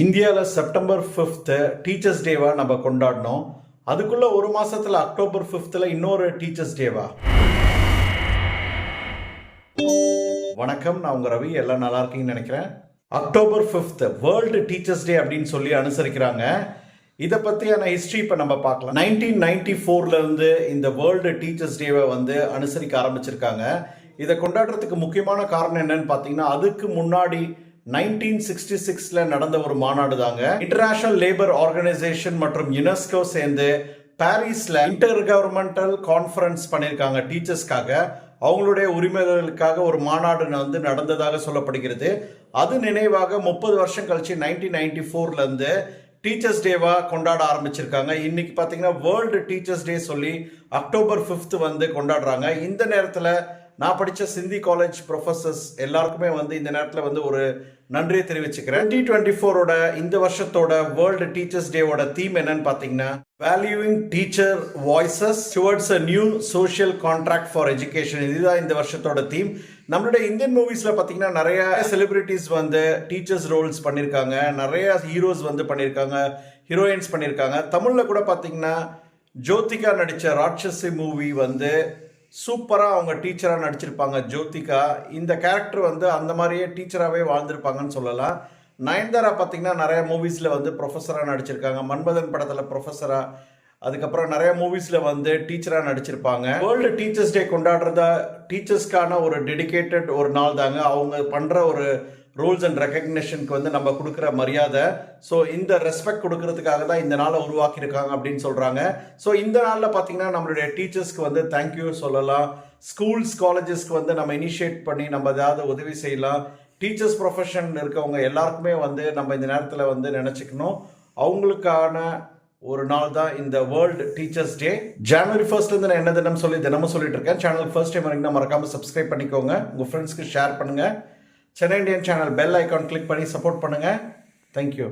இந்தியாவில் September fifth teachers டேவா நம்ம கொண்டாடினோம் அதுக்குள்ள ஒரு மாசத்துல அக்டோபர் ஃபிஃப்த்தில் இன்னொரு டீச்சர்ஸ் டேவா வணக்கம் நான் உங்க ரவி. எல்லாம் நல்லா இருக்கீங்கன்னு நினைக்கிறேன். October fifth world teachers day அப்படின்னு சொல்லி அனுசரிக்கிறாங்க. இதை பற்றியான ஹிஸ்ட்ரி இப்போ நம்ம பார்க்கலாம். நைன்டீன் நைன்டி ஃபோர்லேருந்து இந்த வேர்ல்டு டீச்சர்ஸ் டேவை வந்து அனுசரிக்க ஆரம்பிச்சிருக்காங்க. இதை கொண்டாடுறதுக்கு முக்கியமான காரணம் என்னன்னு பார்த்தீங்கன்னா அதுக்கு முன்னாடி நைன்டீன் சிக்ஸ்டி சிக்ஸில் நடந்த ஒரு மாநாடு தாங்க இன்டர்நேஷனல் லேபர் ஆர்கனைசேஷன் மற்றும் யுனெஸ்கோ சேர்ந்து பாரிஸ்ல இன்டர் கவர்மெண்டல் கான்ஃபரன்ஸ் பண்ணியிருக்காங்க டீச்சர்ஸ்க்காக அவங்களுடைய உரிமைகளுக்காக ஒரு மாநாடு வந்து நடந்ததாக சொல்லப்படுகிறது. அது நினைவாக முப்பது வருஷம் கழிச்சு நைன்டீன் நைன்டி ஃபோர்லேருந்து டீச்சர்ஸ் டேவா கொண்டாட ஆரம்பிச்சிருக்காங்க. இன்னைக்கு பார்த்தீங்கன்னா வேர்ல்டு டீச்சர்ஸ் டே சொல்லி அக்டோபர் ஃபிஃப்த் வந்து கொண்டாடுறாங்க. இந்த நேரத்தில் நான் படித்த சிந்தி காலேஜ் ப்ரொஃபஸர்ஸ் எல்லாருக்குமே வந்து இந்த நேரத்தில் வந்து ஒரு நன்றியை தெரிவிச்சுக்கிறேன். டி டுவெண்ட்டி ஃபோரோட இந்த வருஷத்தோட வேர்ல்டு டீச்சர்ஸ் டேவோட தீம் என்னன்னு பார்த்தீங்கன்னா valuing teacher voices towards a new social contract for education இதுதான் இந்த வருஷத்தோட தீம் நம்மளுடைய இந்தியன் மூவிஸில் பார்த்தீங்கன்னா நிறைய செலிபிரிட்டிஸ் வந்து டீச்சர்ஸ் ரோல்ஸ் பண்ணியிருக்காங்க நிறைய ஹீரோஸ் வந்து பண்ணியிருக்காங்க ஹீரோயின்ஸ் பண்ணியிருக்காங்க தமிழில் கூட பார்த்தீங்கன்னா ஜோதிகா நடித்த ராட்சசி மூவி வந்து சூப்பராக அவங்க டீச்சராக நடிச்சிருப்பாங்க. ஜோதிகா இந்த கேரக்டர் வந்து அந்த மாதிரியே டீச்சராகவே வாழ்ந்திருப்பாங்கன்னு சொல்லலாம். நயன்தாரா பார்த்தீங்கன்னா நிறைய மூவிஸில் வந்து ப்ரொஃபஸராக நடிச்சிருக்காங்க. மன்மதன் படத்தில் ப்ரொஃபஸராக அதுக்கப்புறம் நிறைய மூவிஸில் வந்து டீச்சராக நடிச்சிருப்பாங்க. வேர்ல்டு டீச்சர்ஸ் டே கொண்டாடுறதா டீச்சர்ஸ்க்கான ஒரு டெடிகேட்டட் ஒரு நாள் தாங்க. அவங்க பண்ணுற ஒரு ரூல்ஸ் அண்ட் ரெக்கக்னேஷனுக்கு வந்து நம்ம கொடுக்குற மரியாதை. ஸோ இந்த ரெஸ்பெக்ட் கொடுக்கறதுக்காக தான் இந்த நாளை உருவாக்கியிருக்காங்க அப்படின்னு சொல்கிறாங்க ஸோ இந்த நாளில் பார்த்தீங்கன்னா நம்மளுடைய டீச்சர்ஸ்க்கு வந்து தேங்க்யூ சொல்லலாம். ஸ்கூல்ஸ் காலேஜஸ்க்கு வந்து நம்ம இனிஷியேட் பண்ணி நம்ம ஏதாவது உதவி செய்யலாம். டீச்சர்ஸ் ப்ரொஃபஷன் இருக்கவங்க எல்லாருக்குமே வந்து நம்ம இந்த நேரத்தில் வந்து நினச்சிக்கணும். அவங்களுக்கான ஒரு நாள் தான் இந்த வேர்ல்டு டீச்சர்ஸ் டே ஜனவரி ஃபர்ஸ்ட்லேருந்து நான் என்ன தினம் சொல்லி தினமும் சொல்லிட்டு இருக்கேன். சேனல் ஃபர்ஸ்ட் டைம் வரைக்கும் மறக்காமல் சப்ஸ்கிரைப் பண்ணிக்கோங்க. உங்கள் ஃப்ரெண்ட்ஸ்க்கு ஷேர் பண்ணுங்கள் Chennai Indian channel bell icon click பண்ணி சப்போர்ட் பண்ணுங்கள் தேங்க்யூ